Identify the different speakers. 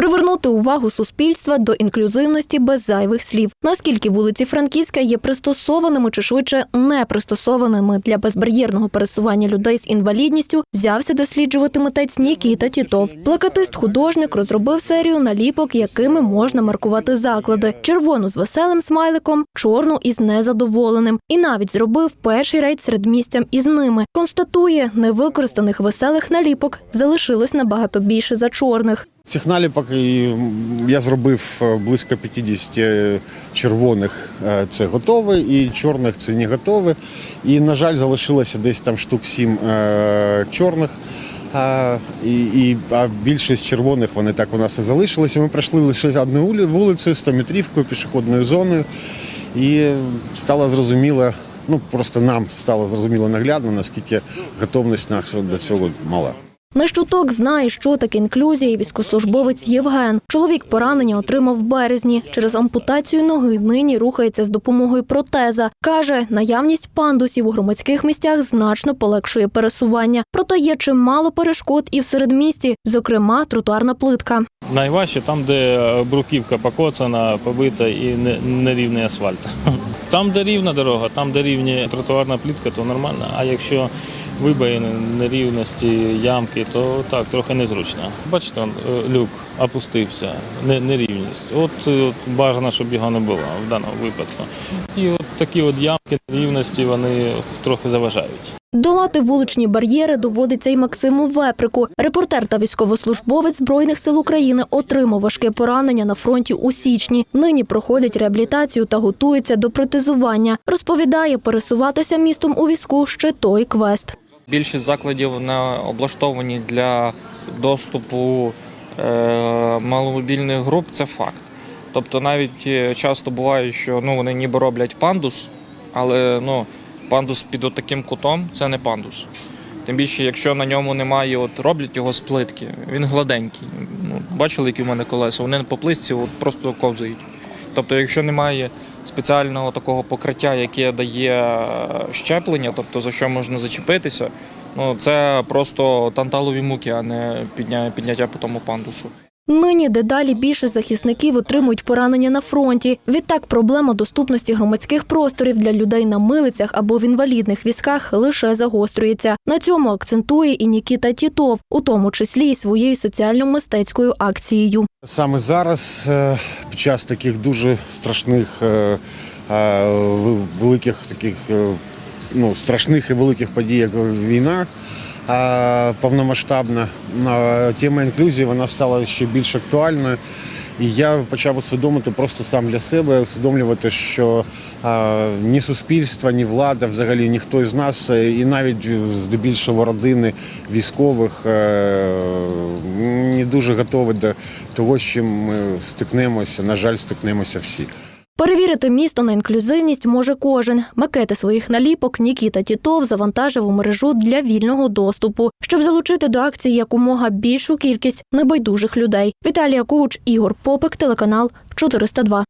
Speaker 1: Привернути увагу суспільства до інклюзивності без зайвих слів. Наскільки вулиці Франківська є пристосованими чи швидше не пристосованими для безбар'єрного пересування людей з інвалідністю, взявся досліджувати митець Нікіта Тітов. Плакатист-художник розробив серію наліпок, якими можна маркувати заклади: червону з веселим смайликом, чорну із незадоволеним. І навіть зробив перший рейд серед місцям із ними. Констатує, невикористаних веселих наліпок залишилось набагато більше за чорних.
Speaker 2: Цих наліпок я зробив е, близько 50 червоних е, це готове, і чорних це не готове. І, на жаль, залишилося десь там штук 7 е, чорних. А, і, і, а більшість червоних вони так у нас і залишилися. Ми пройшли лише одну вулицю, 100-метрівкою, пішохідною зоною. І стало зрозуміло, ну просто нам стало зрозуміло наглядно, наскільки готовність наша до цього мала.
Speaker 1: На щуток знає, що таке інклюзія, і військослужбовець Євген. Чоловік поранення отримав в березні. Через ампутацію ноги нині рухається з допомогою протеза. Каже, наявність пандусів у громадських місцях значно полегшує пересування. Проте є чимало перешкод і в середмісті, зокрема тротуарна плитка.
Speaker 3: Найважче там, де бруківка покоцана, побита і не- нерівний асфальт. Там, де рівна дорога, там, де рівні тротуарна плітка, то нормально. А якщо вибоїни, нерівності, ямки, то так, трохи незручно. Бачите, е, люк опустився, не- нерівність. От, е, от бажано, щоб його не було в даному випадку. І от такі от ямки, нерівності, вони трохи заважають.
Speaker 1: Долати вуличні бар'єри доводиться й Максиму Веприку. Репортер та військовослужбовець Збройних сил України отримав важке поранення на фронті у січні. Нині проходить реабілітацію та готується до протезування. Розповідає, пересуватися містом у візку ще той квест.
Speaker 4: Більшість закладів не облаштовані для доступу е, маломобільних груп, це факт. Тобто навіть е, часто буває, що ну, вони ніби роблять пандус, але ну, пандус під отаким кутом це не пандус. Тим більше, якщо на ньому немає, от роблять його з плитки, він гладенький. Ну, бачили, які в мене колеса, вони по плитці от просто ковзають. Тобто, якщо немає спеціального такого покриття, яке дає е, щеплення, тобто за що можна зачепитися, ну це просто танталові муки, а не підняття по тому пандусу.
Speaker 1: Нині дедалі більше захисників отримують поранення на фронті. Відтак проблема доступності громадських просторів для людей на милицях або в інвалідних візках лише загострюється. На цьому акцентує і Нікіта Тітов, у тому числі і своєю соціально-мистецькою акцією.
Speaker 2: Саме зараз, е, під час таких дуже страшних, е, е, великих таких ну, страшних і великих подій, як війна повномасштабна, тема інклюзії вона стала ще більш актуальною. І я почав усвідомити просто сам для себе, усвідомлювати, що е, ні суспільство, ні влада, взагалі ніхто із нас, е, і навіть здебільшого родини військових е, не дуже готові до того, з чим ми стикнемося. На жаль, стикнемося всі.
Speaker 1: Перевірити місто на інклюзивність може кожен. Макети своїх наліпок Нікіта Тітов завантажив у мережу для вільного доступу, щоб залучити до акції якомога більшу кількість небайдужих людей. Віталія Куч, Ігор Попик, телеканал 402.